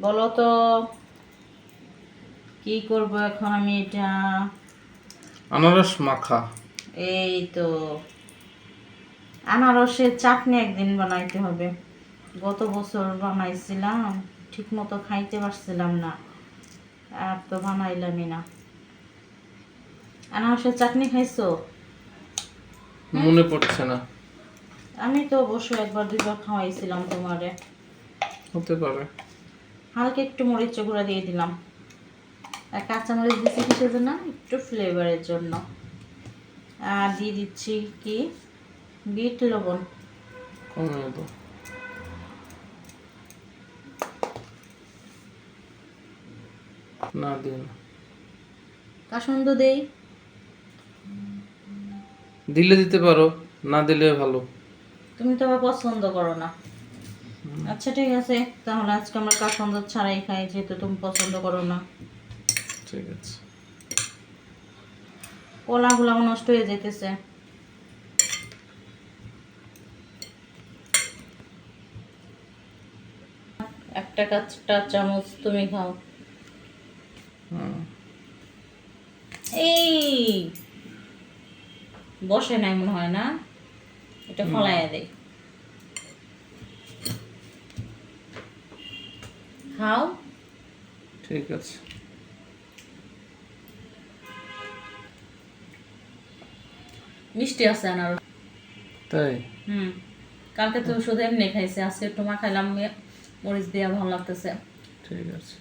বলো তো কি করব এখন আমি এটা? আনারস মাখা। এই তো। আনারসের চাটনি একদিন বানাইতে হবে। গত বছর বানাইছিলাম ঠিক মতো খাইতে পারছিলাম না। আর তো বানাইলামই না। আনারসের চাটনি খাইছো? মনে পড়ছে না। আমি তো অবশ্য একবার দুইবার খাওয়াইছিলাম তোমারে। হতে পারে। হালকা একটু মরিচ গুঁড়া দিয়ে দিলাম। আর কাঁচামরিচ দিচ্ছি কিসের জন্য? একটু ফ্লেভারের জন্য। আর দিয়ে দিচ্ছি কি? বিট লবণ। না দিন কাসন্দ দেই। দিলে দিতে পারো না দিলে ভালো। তুমি তো আবার পছন্দ করো না। আচ্ছা ঠিক আছে। তাহলে আজকে আমরা কাসন্দ ছাড়াই খাই যেহেতু তুমি পছন্দ করো না। ঠিক আছে। কলাগুলাও নষ্ট হয়ে যেতেছে একটা কাঁচটা চামচ তুমি খাও। এই! বসে নাই মনে হয় না? এটা ফলাইয়া দেই। খাও। ঠিক আছে। মিষ্টি আছে আনার তাই? হুম। কালকে তো শুধু এমনি খাইছে আজকে একটু মা খাইলাম মরিচ দিয়া ভালো লাগতেছে। ঠিক আছে।